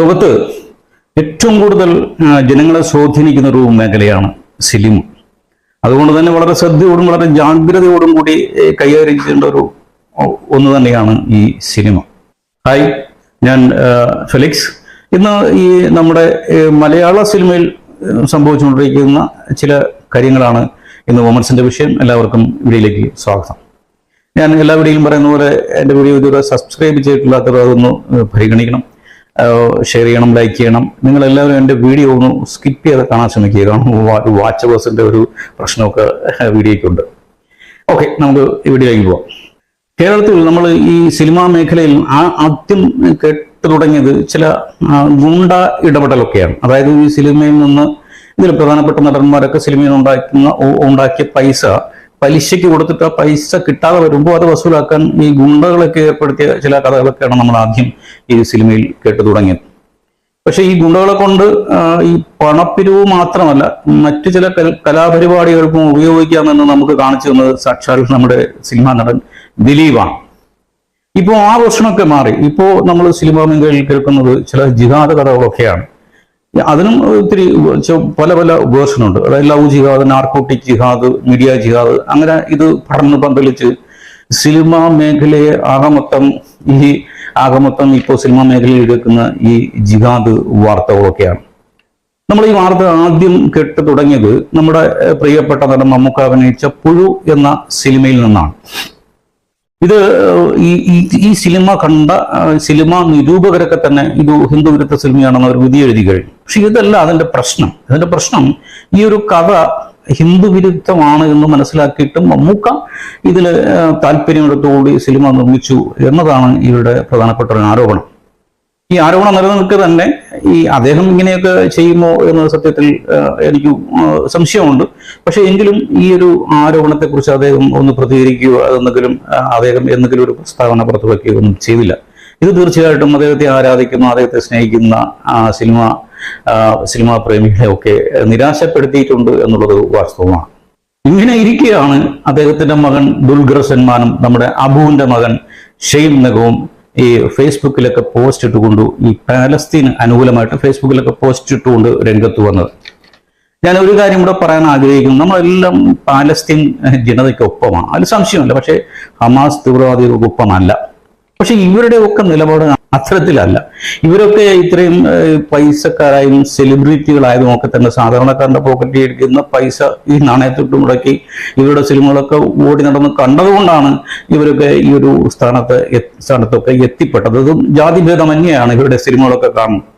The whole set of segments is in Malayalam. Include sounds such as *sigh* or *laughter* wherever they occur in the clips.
ലോകത്ത് ഏറ്റവും കൂടുതൽ ജനങ്ങളെ സ്വാധീനിക്കുന്ന ഒരു മേഖലയാണ് സിനിമ. അതുകൊണ്ട് തന്നെ വളരെ ശ്രദ്ധയോടും വളരെ ജാഗ്രതയോടും കൂടി കൈകാര്യം ചെയ്യേണ്ട ഒരു ഒന്ന് തന്നെയാണ് ഈ സിനിമ. ഹായ് ഞാൻ ഫെലിക്സ്. ഇന്ന് ഈ നമ്മുടെ മലയാള സിനിമയിൽ സംഭവിച്ചുകൊണ്ടിരിക്കുന്ന ചില കാര്യങ്ങളാണ് ഇന്ന് വോമൻസിന്റെ വിഷയം. എല്ലാവർക്കും വീഡിയോയിലേക്ക് സ്വാഗതം. ഞാൻ എല്ലാ വീഡിയോയിലും പറയുന്ന പോലെ എന്റെ വീഡിയോ ഇതുവരെ സബ്സ്ക്രൈബ് ചെയ്തിട്ടില്ലാത്തവർ അതൊന്ന് പരിഗണിക്കണം. ഷെയർ ചെയ്യണം ലൈക്ക് ചെയ്യണം. നിങ്ങൾ എല്ലാവരും എന്റെ വീഡിയോ ഒന്ന് സ്കിപ്പ് ചെയ്ത് കാണാൻ ശ്രമിക്കുക. കാരണം വാച്ച് ബേഴ്സിന്റെ ഒരു പ്രശ്നമൊക്കെ *laughs* വീഡിയോയ്ക്കുണ്ട്. ഓക്കെ നമുക്ക് വീഡിയോയിലേക്ക് പോവാം. കേരളത്തിൽ നമ്മൾ ഈ സിനിമാ മേഖലയിൽ ആദ്യം കേട്ടു തുടങ്ങിയത് ചില ഗുണ്ട ഇടപെടലൊക്കെയാണ്. അതായത് ഈ സിനിമയിൽ നിന്ന് ഇതിൽ പ്രധാനപ്പെട്ട നടന്മാരൊക്കെ സിനിമയിൽ ഉണ്ടാക്കുന്ന ഉണ്ടാക്കിയ പൈസ പലിശയ്ക്ക് കൊടുത്തിട്ട് പൈസ കിട്ടാതെ വരുമ്പോൾ അത് വസൂലാക്കാൻ ഈ ഗുണ്ടകളൊക്കെ ഏർപ്പെടുത്തിയ ചില കഥകളൊക്കെയാണ് നമ്മൾ ആദ്യം ഈ സിനിമയിൽ കേട്ടു തുടങ്ങിയത്. പക്ഷെ ഈ ഗുണ്ടകളെ കൊണ്ട് ഈ പണപ്പിരിവ് മാത്രമല്ല മറ്റു ചില കലാപരിപാടികൾക്കും ഉപയോഗിക്കാമെന്ന് നമുക്ക് കാണിച്ചു തന്നത് സാക്ഷാൽ നമ്മുടെ സിനിമാ നടൻ ദിലീപാണ്. ഇപ്പോൾ ആ പ്രശ്നമൊക്കെ മാറി. ഇപ്പോൾ നമ്മൾ സിനിമാ മേഖലയിൽ കേൾക്കുന്നത് ചില ജിഹാദ കഥകളൊക്കെയാണ്. അതിനും ഒത്തിരി പല പല വേർഷനുണ്ട്. അതായത് ലവ് ജിഹാദ് നാർക്കോട്ടിക് ജിഹാദ് മീഡിയ ജിഹാദ് അങ്ങനെ ഇത് പഠനം പന്തലിച്ച് സിനിമ മേഖലയെ ആകമൊത്തം ഈ ആകമൊത്തം ഇപ്പോൾ സിനിമ മേഖലയിൽ എടുക്കുന്ന ഈ ജിഹാദ് വാർത്തകളൊക്കെയാണ്. നമ്മൾ ഈ വാർത്ത ആദ്യം കേട്ട് തുടങ്ങിയത് നമ്മുടെ പ്രിയപ്പെട്ട നടൻ മമ്മൂക്ക അഭിനയിച്ച പുഴു എന്ന സിനിമയിൽ നിന്നാണ്. ഇത് ഈ ഈ- സിനിമ കണ്ട സിനിമ നിരൂപകരൊക്കെ തന്നെ ഇത് ഹിന്ദു വിരുദ്ധ സിനിമയാണെന്ന് അവർ വിധി എഴുതി കഴിഞ്ഞു. പക്ഷെ ഇതല്ല അതിന്റെ പ്രശ്നം. അതിന്റെ പ്രശ്നം ഈ ഒരു കഥ ഹിന്ദു വിരുദ്ധമാണ് എന്ന് മനസ്സിലാക്കിയിട്ടും മമ്മൂക്ക ഇതിൽ താല്പര്യമെടുത്തുകൂടി സിനിമ നിർമ്മിച്ചു എന്നതാണ് ഇവരുടെ പ്രധാനപ്പെട്ട ഒരു ആരോപണം. ഈ ആരോപണം നിലനിൽക്കുക തന്നെ ഈ അദ്ദേഹം ഇങ്ങനെയൊക്കെ ചെയ്യുമോ എന്ന സത്യത്തിൽ എനിക്ക് സംശയമുണ്ട്. പക്ഷെ എങ്കിലും ഈ ഒരു ആരോപണത്തെക്കുറിച്ച് അദ്ദേഹം ഒന്ന് പ്രതികരിക്കുകയോ അതെന്തെങ്കിലും അദ്ദേഹം എന്തെങ്കിലും ഒരു പ്രസ്താവന പുറത്തു വയ്ക്കുകയോ ഒന്നും ചെയ്തില്ല. ഇത് തീർച്ചയായിട്ടും അദ്ദേഹത്തെ ആരാധിക്കുന്ന അദ്ദേഹത്തെ സ്നേഹിക്കുന്ന സിനിമ സിനിമാ പ്രേമികളെ ഒക്കെ നിരാശപ്പെടുത്തിയിട്ടുണ്ട് എന്നുള്ളത് വാസ്തവമാണ്. ഇങ്ങനെ ഇരിക്കെയാണ് അദ്ദേഹത്തിന്റെ മകൻ ദുൽഖർ സൽമാനും നമ്മുടെ അബുവിന്റെ മകൻ ഷെയ്ൻ നഗവും ഈ ഫേസ്ബുക്കിലൊക്കെ പോസ്റ്റ് ഇട്ടുകൊണ്ട് ഈ പാലസ്തീൻ അനുകൂലമായിട്ട് ഫേസ്ബുക്കിലൊക്കെ പോസ്റ്റ് ഇട്ടുകൊണ്ട് രംഗത്ത് വന്നത്. ഞാൻ ഒരു കാര്യം കൂടെ പറയാൻ ആഗ്രഹിക്കുന്നു. നമ്മളെല്ലാം പാലസ്തീൻ ജനതയ്ക്ക് ഒപ്പമാണ് അതിൽ സംശയമല്ല. പക്ഷേ ഹമാസ് തീവ്രവാദികൾക്കൊപ്പമല്ല. പക്ഷെ ഇവരുടെ ഒക്കെ നിലപാട് അത്തരത്തിലല്ല. ഇവരൊക്കെ ഇത്രയും പൈസക്കാരായും സെലിബ്രിറ്റികളായതും ഒക്കെ തന്നെ സാധാരണക്കാരന്റെ പോക്കറ്റിൽ ഇരിക്കുന്ന പൈസ ഈ നാണയത്തൊട്ട് മുടക്കി ഇവരുടെ സിനിമകളൊക്കെ ഓടി നടന്ന് കണ്ടതുകൊണ്ടാണ് ഇവരൊക്കെ ഈ ഒരു സ്ഥാനത്ത് സ്ഥാനത്തൊക്കെ എത്തിപ്പെട്ടത്. അതും ജാതിഭേദമന്യാണ് ഇവരുടെ സിനിമകളൊക്കെ കാണുന്നത്.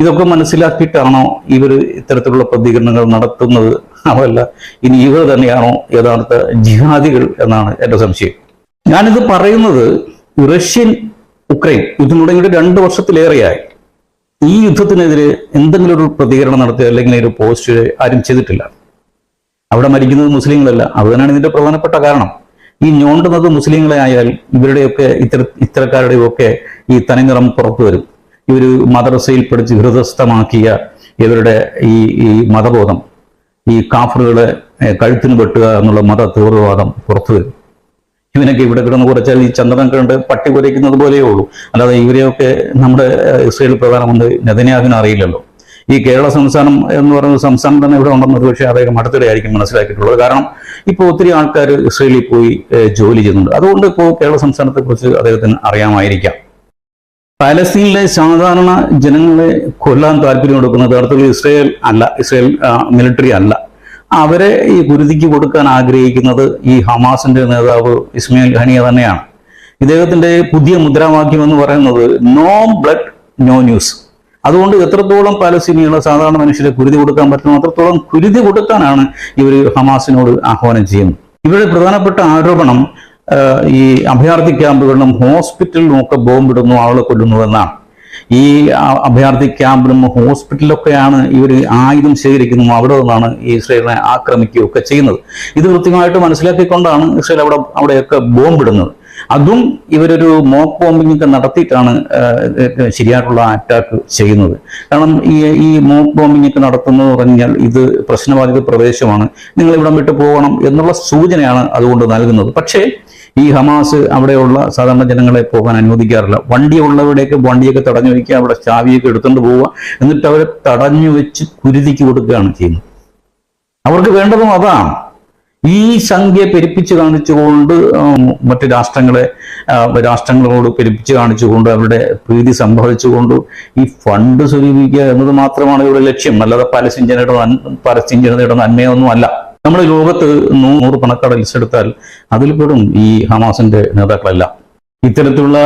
ഇതൊക്കെ മനസ്സിലാക്കിയിട്ടാണോ ഇവർ ഇത്തരത്തിലുള്ള പ്രതികരണങ്ങൾ നടത്തുന്നത്? അതല്ല ഇനി ഇവർ തന്നെയാണോ യഥാർത്ഥ ജിഹാദികൾ എന്നാണ് എന്റെ സംശയം. ഞാനിത് പറയുന്നത് റഷ്യൻ ഉക്രൈൻ യുദ്ധം തുടങ്ങിയിട്ട് രണ്ട് വർഷത്തിലേറെയായി. ഈ യുദ്ധത്തിനെതിരെ എന്തെങ്കിലും ഒരു പ്രതികരണം നടത്തുക അല്ലെങ്കിൽ ഒരു പോസ്റ്റ് ആരും ചെയ്തിട്ടില്ല. അവിടെ മരിക്കുന്നത് മുസ്ലിങ്ങളല്ല. അത് തന്നെയാണ് ഇതിന്റെ പ്രധാനപ്പെട്ട കാരണം. ഈ ഞോണ്ടുന്നത് മുസ്ലിങ്ങളെ ആയാൽ ഇവരുടെയൊക്കെ ഇത്തര ഇത്തരക്കാരുടെയൊക്കെ ഈ തനിനിറം പുറത്തു വരും. ഇവർ മദ്രസയിൽ പഠിച്ച് ഹൃദസ്ഥമാക്കിയ ഇവരുടെ ഈ ഈ മതബോധം ഈ കാഫറുകളെ കഴുത്തിന് വെട്ടുക എന്നുള്ള മത തീവ്രവാദം പുറത്തു വരും. ഇവനൊക്കെ ഇവിടെ കിടന്ന് കുറച്ചാൽ ഈ ചന്ദ്രൻ കണ്ട് പട്ടി കുരയ്ക്കുന്നത് പോലെയേ ഉള്ളൂ. അല്ലാതെ ഇവരെയൊക്കെ നമ്മുടെ ഇസ്രയേൽ പ്രധാനമന്ത്രി നെതന്യാഹുവിന് അറിയില്ലല്ലോ. ഈ കേരള സംസ്ഥാനം എന്ന് പറയുന്ന സംസ്ഥാനം തന്നെ ഇവിടെ ഉണ്ടെന്ന് ഒരുപക്ഷെ അദ്ദേഹം അടുത്തിടെ ആയിരിക്കും മനസ്സിലാക്കിയിട്ടുള്ളത്. കാരണം ഇപ്പോൾ ഒത്തിരി ആൾക്കാർ ഇസ്രയേലിൽ പോയി ജോലി ചെയ്യുന്നുണ്ട്. അതുകൊണ്ട് ഇപ്പോൾ കേരള സംസ്ഥാനത്തെ കുറിച്ച് അദ്ദേഹത്തിന് അറിയാമായിരിക്കാം. പാലസ്തീനിലെ സാധാരണ ജനങ്ങളെ കൊല്ലാൻ താല്പര്യം കൊടുക്കുന്നത് അടുത്തുള്ള ഇസ്രയേൽ അല്ല ഇസ്രയേൽ മിലിറ്ററി അല്ല. അവരെ ഈ കുരുതിക്ക് കൊടുക്കാൻ ആഗ്രഹിക്കുന്നത് ഈ ഹമാസിന്റെ നേതാവ് ഇസ്മയിൽ ഖാനിയ തന്നെയാണ്. ഇദ്ദേഹത്തിന്റെ പുതിയ മുദ്രാവാക്യം എന്ന് പറയുന്നത് നോ ബ്ലഡ് നോ ന്യൂസ് അതുകൊണ്ട് എത്രത്തോളം പാലസ്തീനികളെ സാധാരണ മനുഷ്യരെ കുരുതി കൊടുക്കാൻ പറ്റുമോ അത്രത്തോളം കുരുതി കൊടുക്കാനാണ് ഇവർ ഹമാസിനോട് ആഹ്വാനം ചെയ്യുന്നത്. ഇവരുടെ പ്രധാനപ്പെട്ട ആരോപണം ഈ അഭയാർത്ഥി ക്യാമ്പുകളിലും ഹോസ്പിറ്റലിലും ഒക്കെ ബോംബിടുന്നു ആളെ കൊല്ലുന്നു എന്നാണ്. ഈ അഭയാർത്ഥി ക്യാമ്പിലും ഹോസ്പിറ്റലിലൊക്കെയാണ് ഇവർ ആയുധം ശേഖരിക്കുന്നതും അവിടെ നിന്നാണ് ഈ ഇസ്രയേലിനെ ആക്രമിക്കുകയും ഒക്കെ ചെയ്യുന്നത്. ഇത് കൃത്യമായിട്ട് മനസ്സിലാക്കിക്കൊണ്ടാണ് ഇസ്രയേൽ അവിടെ അവിടെയൊക്കെ ബോംബിടുന്നത്. അതും ഇവരൊരു മോക്ക് ബോംബിംഗ് ഒക്കെ നടത്തിയിട്ടാണ് ശരിയായിട്ടുള്ള അറ്റാക്ക് ചെയ്യുന്നത്. കാരണം ഈ ഈ മോക്ക് ബോംബിംഗ് ഒക്കെ നടത്തുന്നത് പറഞ്ഞാൽ ഇത് പ്രശ്നബാധിത പ്രദേശമാണ്. നിങ്ങൾ ഇവിടം വിട്ടു പോകണം എന്നുള്ള സൂചനയാണ് അതുകൊണ്ട് നൽകുന്നത്. പക്ഷേ ഈ ഹമാസ് അവിടെയുള്ള സാധാരണ ജനങ്ങളെ പോകാൻ അനുവദിക്കാറില്ല. വണ്ടി ഉള്ളവരുടെയൊക്കെ വണ്ടിയൊക്കെ തടഞ്ഞു വയ്ക്കുക അവിടെ ചാവിയൊക്കെ എടുത്തുകൊണ്ട് പോവുക എന്നിട്ട് അവരെ തടഞ്ഞു വെച്ച് കുരുതിക്ക് കൊടുക്കുകയാണ് ചെയ്യുന്നത്. അവർക്ക് വേണ്ടതും അതാണ്. ഈ സംഖ്യ പെരുപ്പിച്ച് കാണിച്ചുകൊണ്ട് മറ്റു രാഷ്ട്രങ്ങളെ രാഷ്ട്രങ്ങളോട് പെരുപ്പിച്ച് കാണിച്ചുകൊണ്ട് അവരുടെ പ്രീതി സംഭവിച്ചുകൊണ്ട് ഈ ഫണ്ട് സ്വരൂപിക്കുക എന്നത് മാത്രമാണ് ഇവരുടെ ലക്ഷ്യം. അല്ലാതെ പലസ്തീൻ ജനതയുടെ പലസ്തീൻ ജനതയുടെ നന്മയൊന്നും അല്ല നമ്മുടെ ലോകത്ത് നൂറ് പണക്കാട് ലിസ്റ്റ് എടുത്താൽ അതിൽ പോലും ഈ ഹമാസിന്റെ നേതാക്കളെല്ലാം. ഇത്തരത്തിലുള്ള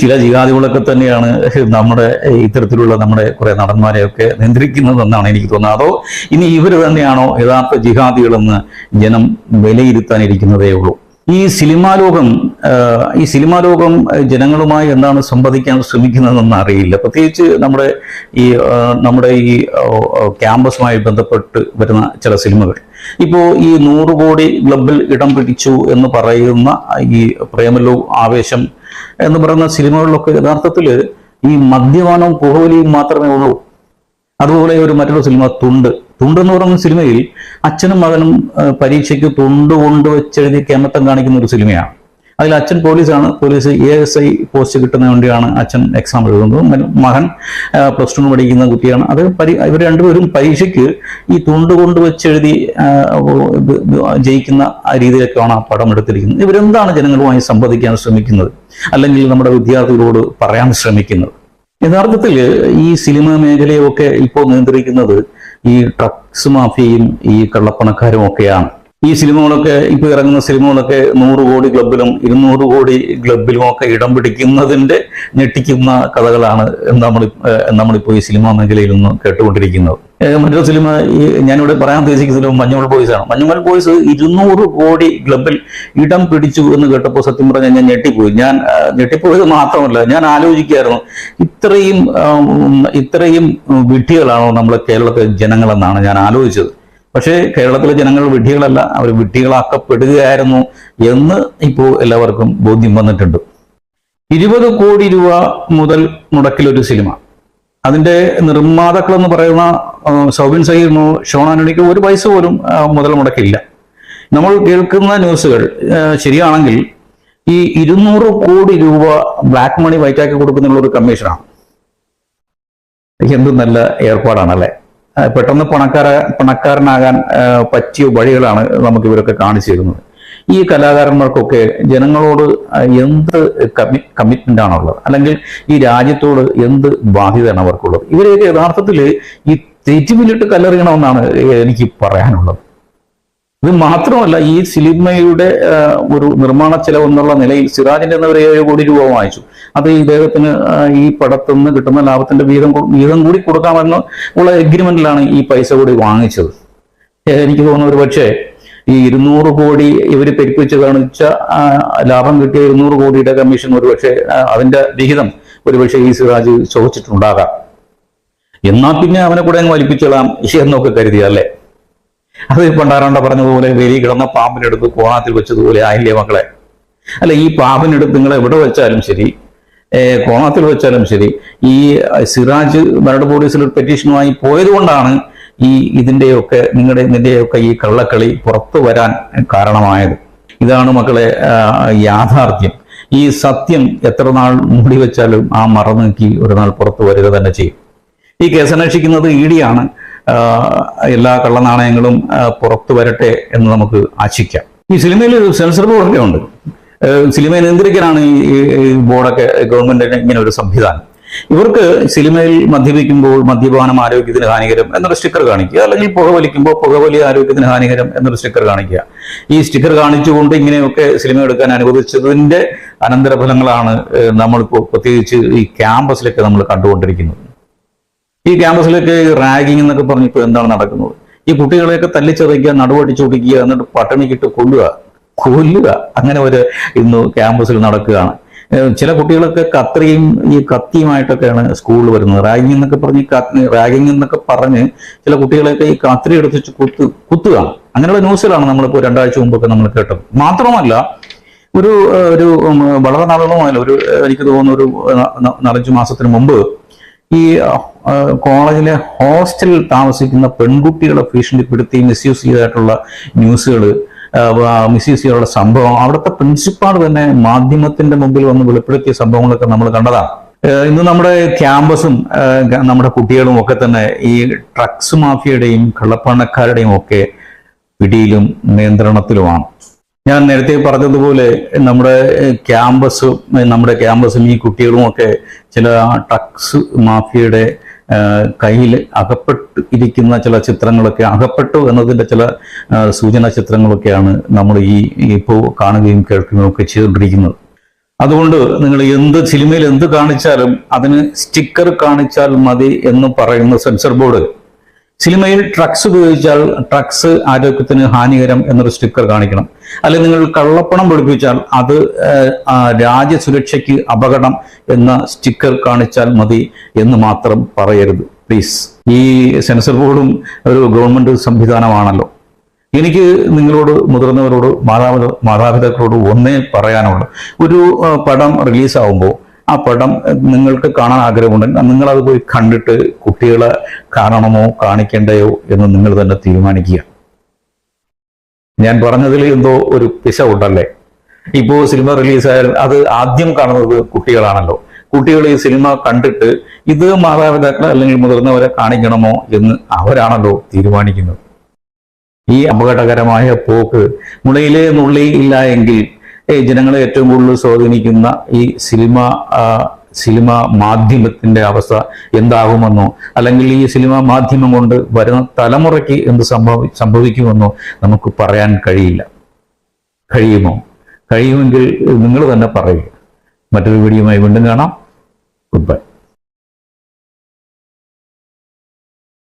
ചില ജിഹാദികളൊക്കെ തന്നെയാണ് നമ്മുടെ ഇത്തരത്തിലുള്ള നമ്മുടെ കുറെ നടന്മാരെയൊക്കെ നിയന്ത്രിക്കുന്നതെന്നാണ് എനിക്ക് തോന്നുന്നത്. അതോ ഇനി ഇവർ തന്നെയാണോ യഥാർത്ഥ ജിഹാദികളെന്ന് ജനം വിലയിരുത്താനിരിക്കുന്നതേ ഉള്ളൂ? ഈ സിനിമാ ലോകം ഈ സിനിമാ ലോകം ജനങ്ങളുമായി എന്താണ് സംവദിക്കാൻ ശ്രമിക്കുന്നതെന്ന് അറിയില്ല. പ്രത്യേകിച്ച് നമ്മുടെ ഈ നമ്മുടെ ഈ ക്യാമ്പസുമായി ബന്ധപ്പെട്ട് വരുന്ന ചില സിനിമകൾ. ഇപ്പോൾ ഈ നൂറ് കോടി ക്ലബിൽ ഇടം പിടിച്ചു എന്ന് പറയുന്ന ഈ പ്രേമലോ ആവേശം എന്ന് പറയുന്ന സിനിമകളിലൊക്കെ യഥാർത്ഥത്തിൽ ഈ മദ്യപാനവും പുകവലിയും മാത്രമേ ഉള്ളൂ. അതുപോലെ ഒരു മറ്റൊരു സിനിമ തുണ്ട്. തുണ്ട് എന്ന് പറയുന്ന സിനിമയിൽ അച്ഛനും മകനും പരീക്ഷയ്ക്ക് തുണ്ട് കൊണ്ട് വെച്ചെഴുതി കേമത്തം കാണിക്കുന്ന ഒരു സിനിമയാണ്. അതിൽ അച്ഛൻ പോലീസാണ്. Police A S I post കിട്ടുന്ന വേണ്ടിയാണ് അച്ഛൻ എക്സാം എഴുതുന്നത്. മകൻ പ്ലസ് ടു പഠിക്കുന്ന കുട്ടിയാണ്. അത് പരി ഇവർ രണ്ടുപേരും പരീക്ഷയ്ക്ക് ഈ തുണ്ട് കൊണ്ട് വെച്ചെഴുതി ജയിക്കുന്ന രീതിയിലൊക്കെയാണ് ആ പടം എടുത്തിരിക്കുന്നത്. ഇവരെന്താണ് ജനങ്ങളുമായി സംവദിക്കാൻ ശ്രമിക്കുന്നത്? അല്ലെങ്കിൽ നമ്മുടെ വിദ്യാർത്ഥികളോട് പറയാൻ ശ്രമിക്കുന്നത്? യഥാർത്ഥത്തിൽ ഈ സിനിമ മേഖലയൊക്കെ ഇപ്പോൾ നിയന്ത്രിക്കുന്നത് ഈ ഡ്രഗ്സ് മാഫിയയും ഈ കള്ളപ്പണക്കാരും ഒക്കെയാണ്. ഈ സിനിമകളൊക്കെ ഇപ്പോൾ ഇറങ്ങുന്ന സിനിമകളൊക്കെ നൂറ് കോടി ക്ലബിലും ഇരുന്നൂറ് കോടി ക്ലബിലും ഒക്കെ ഇടം പിടിക്കുന്നതിന്റെ ഞെട്ടിക്കുന്ന കഥകളാണ് നമ്മൾ നമ്മളിപ്പോൾ ഈ സിനിമാ മേഖലയിൽ നിന്ന് കേട്ടുകൊണ്ടിരിക്കുന്നത്. മറ്റൊരു സിനിമ ഈ ഞാനിവിടെ പറയാൻ ഉദ്ദേശിക്കുന്ന സിനിമ മഞ്ഞുമൽ ബോയ്സ് ആണ്. മഞ്ഞുമൽ ബോയ്സ് ഇരുന്നൂറ് കോടി ക്ലബിൽ ഇടം പിടിച്ചു എന്ന് കേട്ടപ്പോൾ സത്യം പറഞ്ഞാൽ ഞാൻ ഞെട്ടിപ്പോയി. ഞാൻ ഞെട്ടിപ്പോയത് മാത്രമല്ല ഞാൻ ആലോചിക്കായിരുന്നു ഇത്രയും ഇത്രയും വിഡ്ഢികളാണോ നമ്മളെ കേരളത്തിലെ ജനങ്ങളെന്നാണ് ഞാൻ ആലോചിച്ചത്. പക്ഷേ കേരളത്തിലെ ജനങ്ങൾ വിഡ്ഢികളല്ല. അവർ വിഡ്ഢികളാക്കപ്പെടുകയായിരുന്നു എന്ന് ഇപ്പോൾ എല്ലാവർക്കും ബോധ്യം വന്നിട്ടുണ്ട്. ഇരുപത് കോടി രൂപ മുതൽ മുടക്കിലൊരു സിനിമ. അതിന്റെ നിർമ്മാതാക്കൾ എന്ന് പറയുന്ന സൗബിൻ സഹീറിനോ ഷോണാനണിക്കോ ഒരു പൈസ പോലും മുതൽ മുടക്കില്ല. നമ്മൾ കേൾക്കുന്ന ന്യൂസുകൾ ശരിയാണെങ്കിൽ ഈ ഇരുന്നൂറ് കോടി രൂപ ബ്ലാക്ക് മണി വൈറ്റാക്കി കൊടുക്കുന്ന ഒരു കമ്മീഷനാണ്. എന്ത് നല്ല ഏർപ്പാടാണല്ലേ? പെട്ടെന്ന് പണക്കാര പണക്കാരനാകാൻ പറ്റിയ വഴികളാണ് നമുക്ക് ഇവരൊക്കെ കാണിച്ചു തരുന്നത് ഈ കലാകാരന്മാർക്കൊക്കെ ജനങ്ങളോട് എന്ത് കമ്മി കമ്മിറ്റ്മെന്റ് ആണുള്ളത് അല്ലെങ്കിൽ ഈ രാജ്യത്തോട് എന്ത് ബാധ്യതയാണ് അവർക്കുള്ളത്? ഇവരെയൊക്കെ യഥാർത്ഥത്തിൽ ഈ തെറ്റുമില്ലിട്ട് കല്ലെറിയണമെന്നാണ് എനിക്ക് പറയാനുള്ളത്. ഇത് മാത്രമല്ല ഈ സിനിമയുടെ ഒരു നിർമ്മാണ ചെലവ് എന്നുള്ള നിലയിൽ സിറാജിന്റെ എന്നവർ ഏഴ് കോടി രൂപ വാങ്ങിച്ചു. അത് ഇദ്ദേഹത്തിന് ഈ പടത്തിൽ നിന്ന് കിട്ടുന്ന ലാഭത്തിന്റെ വീതം വീതം കൂടി കൊടുക്കാമെന്ന് ഉള്ള എഗ്രിമെന്റിലാണ് ഈ പൈസ കൂടി വാങ്ങിച്ചത്. എനിക്ക് തോന്നുന്നു ഒരു പക്ഷേ ഈ ഇരുന്നൂറ് കോടി ഇവർ പെരുപ്പിച്ച് കാണിച്ച ലാഭം കിട്ടിയ ഇരുന്നൂറ് കോടിയുടെ കമ്മീഷൻ ഒരുപക്ഷെ അതിന്റെ വിഹിതം ഒരുപക്ഷെ ഈ സിറാജ് ചോദിച്ചിട്ടുണ്ടാകാം. എന്നാ പിന്നെ അവനെ കൂടെ അങ്ങ് വലിപ്പിച്ചോളാം എന്നൊക്കെ കരുതിയ അല്ലേ അത് പണ്ടാരാണ്ട പറഞ്ഞതുപോലെ വെരി കിടന്ന പാമ്പിനെടുത്ത് കോണാത്തിൽ വെച്ചതുപോലെ ആയില്ലേ മക്കളെ? അല്ല ഈ പാമ്പിനെടുത്ത് നിങ്ങൾ എവിടെ വെച്ചാലും ശരി കോണാത്തിൽ വെച്ചാലും ശരി ഈ സിറാജ് മരട് പോലീസിൽ ഒരു പെറ്റീഷനുമായി പോയത് കൊണ്ടാണ് ഈ ഇതിന്റെയൊക്കെ നിങ്ങളുടെ നിന്റെയൊക്കെ ഈ കള്ളക്കളി പുറത്തു വരാൻ കാരണമായത്. ഇതാണ് മക്കളെ യാഥാർത്ഥ്യം. ഈ സത്യം എത്ര നാൾ മൂടി വെച്ചാലും ആ മറന്നു നീക്കി ഒരു നാൾ പുറത്തു വരിക തന്നെ ചെയ്യും. ഈ കേസ് അന്വേഷിക്കുന്നത് ഇ ഡി ആണ്. ആ, എല്ലാ കള്ളനാണയങ്ങളും പുറത്തു വരട്ടെ എന്ന് നമുക്ക് ആശിക്കാം. ഈ സിനിമയിൽ ഒരു സെൻസർ ബോർഡൊക്കെ ഉണ്ട്. സിനിമയെ നിയന്ത്രിക്കാനാണ് ഈ ബോർഡൊക്കെ ഗവൺമെന്റിന് ഇങ്ങനെ ഒരു സംവിധാനം. ഇവർക്ക് സിനിമയിൽ മദ്യപിക്കുമ്പോൾ മദ്യപാനം ആരോഗ്യത്തിന് ഹാനികരം എന്നൊരു സ്റ്റിക്കർ കാണിക്കുക അല്ലെങ്കിൽ പുകവലിക്കുമ്പോൾ പുകവലി ആരോഗ്യത്തിന് ഹാനികരം എന്നൊരു സ്റ്റിക്കർ കാണിക്കുക. ഈ സ്റ്റിക്കർ കാണിച്ചുകൊണ്ട് ഇങ്ങനെയൊക്കെ സിനിമ എടുക്കാൻ അനുവദിച്ചതിന്റെ അനന്തരഫലങ്ങളാണ് നമ്മളിപ്പോൾ പ്രത്യേകിച്ച് ഈ ക്യാമ്പസിലൊക്കെ നമ്മൾ കണ്ടുകൊണ്ടിരിക്കുന്നത്. ഈ ക്യാമ്പസിലൊക്കെ റാഗിങ് എന്നൊക്കെ പറഞ്ഞ് ഇപ്പോൾ എന്താണ് നടക്കുന്നത്? ഈ കുട്ടികളെയൊക്കെ തല്ലിച്ചതയ്ക്കുക നടുവടിച്ചൊടിക്കുക എന്നിട്ട് പട്ടിണിക്കിട്ട് കൊല്ലുക കൊല്ലുക അങ്ങനെ ഒരു ഇന്ന് ക്യാമ്പസിൽ നടക്കുകയാണ്. ചില കുട്ടികളൊക്കെ കത്രിയും ഈ കത്തിയുമായിട്ടൊക്കെയാണ് സ്കൂളിൽ വരുന്നത്. റാഗിങ് എന്നൊക്കെ പറഞ്ഞ് റാഗിങ് എന്നൊക്കെ പറഞ്ഞ് ചില കുട്ടികളെയൊക്കെ ഈ കത്രി എടുത്ത് കുത്ത് കുത്തുക അങ്ങനെയുള്ള ന്യൂസിലാണ് നമ്മളിപ്പോൾ രണ്ടാഴ്ച മുമ്പൊക്കെ നമ്മൾ കേട്ടത്. മാത്രമല്ല ഒരു ഒരു വളരെ നാളുകളുമല്ല ഒരു എനിക്ക് തോന്നുന്നു ഒരു നാലഞ്ച് മാസത്തിന് മുമ്പ് ഈ കോളേജിലെ ഹോസ്റ്റലിൽ താമസിക്കുന്ന പെൺകുട്ടികളെ ഭീഷണിപ്പെടുത്തി മിസ്യൂസ് ചെയ്തായിട്ടുള്ള ന്യൂസുകൾ മിസ്യൂസ് ചെയ്തിട്ടുള്ള സംഭവം. അവിടുത്തെ പ്രിൻസിപ്പാൾ തന്നെ മാധ്യമത്തിന്റെ മുമ്പിൽ വന്ന് വെളിപ്പെടുത്തിയ സംഭവങ്ങളൊക്കെ നമ്മൾ കണ്ടതാണ് ഇന്ന് നമ്മുടെ ക്യാമ്പസും നമ്മുടെ കുട്ടികളും ഒക്കെ തന്നെ ഈ ഡ്രഗ്സ് മാഫിയയുടെയും കള്ളപ്പണക്കാരുടെയും ഒക്കെ പിടിയിലും നിയന്ത്രണത്തിലുമാണ്. ഞാൻ നേരത്തെ പറഞ്ഞതുപോലെ നമ്മുടെ ക്യാമ്പസും നമ്മുടെ ക്യാമ്പസും ഈ കുട്ടികളും ഒക്കെ ചില ഡ്രഗ്സ് മാഫിയയുടെ കയ്യിൽ അകപ്പെട്ട് ഇരിക്കുന്ന ചില ചിത്രങ്ങളൊക്കെ അകപ്പെട്ടു എന്നതിന്റെ ചില സൂചന ചിത്രങ്ങളൊക്കെയാണ് നമ്മൾ ഈ ഇപ്പോൾ കാണുകയും കേൾക്കുകയും ഒക്കെ ചെയ്തുകൊണ്ടിരിക്കുന്നത്. അതുകൊണ്ട് നിങ്ങൾ എന്ത് സിനിമയിൽ എന്ത് കാണിച്ചാലും അതിന് സ്റ്റിക്കർ കാണിച്ചാൽ മതി എന്ന് പറയുന്ന സെൻസർ ബോർഡ് സിനിമയിൽ ഡ്രഗ്സ് ഉപയോഗിച്ചാൽ ഡ്രഗ്സ് ആരോഗ്യത്തിന് ഹാനികരം എന്നൊരു സ്റ്റിക്കർ കാണിക്കണം. അല്ലെങ്കിൽ നിങ്ങൾ കള്ളപ്പണം പൊടിപ്പിച്ചാൽ അത് രാജ്യസുരക്ഷയ്ക്ക് അപകടം എന്ന സ്റ്റിക്കർ കാണിച്ചാൽ മതി എന്ന് മാത്രം പറയരുത്. പ്ലീസ്. ഈ സെൻസർ ബോർഡും ഒരു ഗവൺമെന്റ് സംവിധാനമാണല്ലോ. എനിക്ക് നിങ്ങളോട് മുതിർന്നവരോട് മാതാപിതാ മാതാപിതാക്കളോട് ഒന്നേ പറയാനുള്ളൂ. ഒരു പടം റിലീസാവുമ്പോൾ ആ പടം നിങ്ങൾക്ക് കാണാൻ ആഗ്രഹമുണ്ടെങ്കിൽ നിങ്ങൾ അത് പോയി കണ്ടിട്ട് കുട്ടികളെ കാണണമോ കാണിക്കേണ്ടയോ എന്ന് നിങ്ങൾ തന്നെ തീരുമാനിക്കുക. ഞാൻ പറഞ്ഞതിൽ എന്തോ ഒരു പിശ ഉണ്ടല്ലേ ഇപ്പോ സിനിമ റിലീസായാൽ അത് ആദ്യം കാണുന്നത് കുട്ടികളാണല്ലോ. കുട്ടികൾ ഈ സിനിമ കണ്ടിട്ട് ഇത് മാതാപിതാക്കളെ അല്ലെങ്കിൽ മുതിർന്നവരെ കാണിക്കണമോ എന്ന് അവരാണല്ലോ തീരുമാനിക്കുന്നത്. ഈ അപകടകരമായ പോക്ക് മുളയിലെ നുള്ളി ഇല്ല എങ്കിൽ ജനങ്ങളെ ഏറ്റവും കൂടുതൽ സ്വാധീനിക്കുന്ന ഈ സിനിമ സിനിമ മാധ്യമത്തിന്റെ അവസ്ഥ എന്താകുമെന്നോ അല്ലെങ്കിൽ ഈ സിനിമ മാധ്യമം കൊണ്ട് വരുന്ന തലമുറയ്ക്ക് എന്ത് സംഭവി സംഭവിക്കുമെന്നോ നമുക്ക് പറയാൻ കഴിയില്ല. കഴിയുമോ? കഴിയുമെങ്കിൽ നിങ്ങൾ തന്നെ പറയുക. മറ്റൊരു വീഡിയോയുമായി വീണ്ടും കാണാം. Good bye